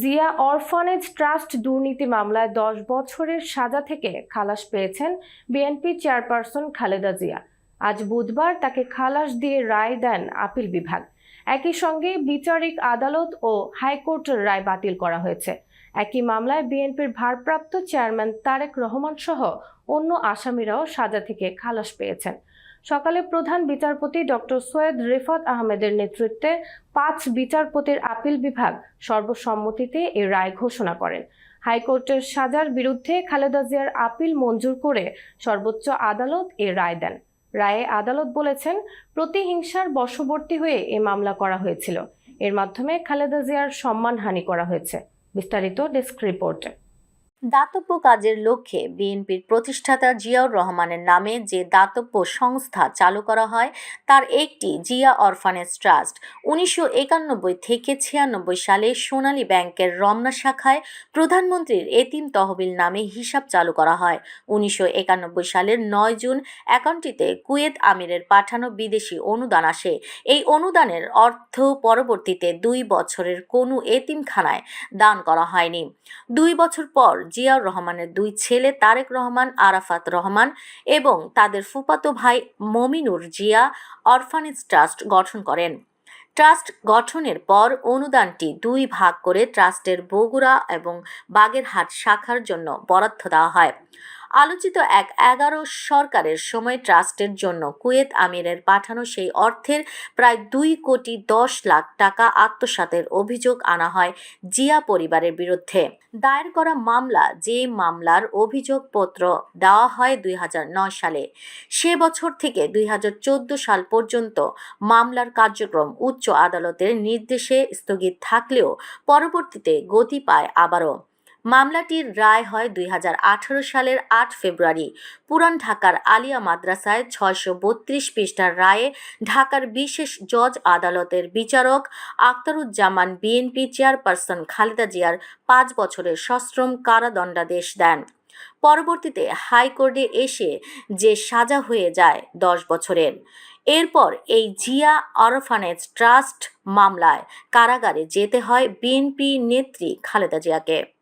Zia orphanage trust দুর্নীতি মামলায় দশ বছরের সাজা থেকে খালাস পেয়েছেন বিএনপি চেয়ারপারসন খালেদা জিয়া। আজ বুধবার তাকে খালাস দিয়ে রায় দেন আপিল বিভাগ। একই সঙ্গে বিচারিক আদালত ও হাইকোর্টের রায় বাতিল করা হয়েছে। একই মামলায় বিএনপির ভারপ্রাপ্ত চেয়ারম্যান তারেক রহমান সহ অন্য আসামিরাও সাজা থেকে খালাস পেয়েছেন। সকালে প্রধান বিচারপতি ডক্টর সৈয়দ রিফাত আহমেদের নেতৃত্বে পাঁচ বিচারপতির আপিল বিভাগ সর্বসম্মতিতে এ রায় ঘোষণা করেন। হাইকোর্টের সাজার বিরুদ্ধে খালেদা জিয়ার আপিল মঞ্জুর করে সর্বোচ্চ আদালত এ রায় দেন। রায়ে আদালত বলেছেন, প্রতিহিংসার বশবর্তী হয়ে এ মামলা করা হয়েছিল। এর মাধ্যমে খালেদা জিয়ার সম্মানহানি করা হয়েছে। বিস্তারিত ডেস্ক রিপোর্টে। দাতব্য কাজের লক্ষ্যে বিএনপির প্রতিষ্ঠাতা জিয়াউর রহমানের নামে যে দাতব্য সংস্থা চালু করা হয়, তার একটি জিয়া অরফানেজ ট্রাস্ট। উনিশশো একানব্বই থেকে ছিয়ানব্বই সালে সোনালী ব্যাংকের রমনা শাখায় প্রধানমন্ত্রীর এতিম তহবিল নামে হিসাব চালু করা হয়। উনিশশো একানব্বই সালের নয় জুন অ্যাকাউন্টটিতে কুয়েত আমিরের পাঠানো বিদেশি অনুদান আসে। এই অনুদানের অর্থ পরবর্তীতে দুই বছরের কোনো এতিমখানায় দান করা হয়নি। দুই বছর পর জিয়াউর রহমানের দুই ছেলে তারেক রহমান, আরাফাত রহমান এবং তাদের ফুপাতো ভাই মমিনুর জিয়া অরফানেজ ট্রাস্ট গঠন করেন। ট্রাস্ট গঠনের পর অনুদানটি দুই ভাগ করে ট্রাস্টের বগুড়া এবং বাগেরহাট শাখার জন্য বরাদ্দ দেওয়া হয়। আলোচিত এক এগারো সরকারের সময় ট্রাস্টের জন্য কুয়েত আমিরের পাঠানো সেই অর্থের প্রায় দুই কোটি দশ লাখ টাকা আত্মসাতের অভিযোগ আনা হয় জিয়া পরিবারের বিরুদ্ধে। দায়ের করা মামলা, যে মামলার অভিযোগপত্র দেওয়া হয় দুই হাজার নয় সালে, সে বছর থেকে দুই হাজার চোদ্দ সাল পর্যন্ত মামলার কার্যক্রম উচ্চ আদালতের নির্দেশে স্থগিত থাকলেও পরবর্তীতে গতি পায় আবারও। মামলাটির রায় হয় দুই হাজার আঠেরো সালের আট ফেব্রুয়ারি। পুরান ঢাকার আলিয়া মাদ্রাসায় ছয়শো বত্রিশ পৃষ্ঠার রায়ে ঢাকার বিশেষ জজ আদালতের বিচারক আখতারুজ্জামান বিএনপি চেয়ারপারসন খালেদা জিয়ার পাঁচ বছরের সশ্রম কারাদণ্ডাদেশ দেন। পরবর্তীতে হাইকোর্টে এসে যে সাজা হয়ে যায় দশ বছরের। এরপর এই জিয়া অরফানেজ ট্রাস্ট মামলায় কারাগারে যেতে হয় বিএনপি নেত্রী খালেদা জিয়াকে।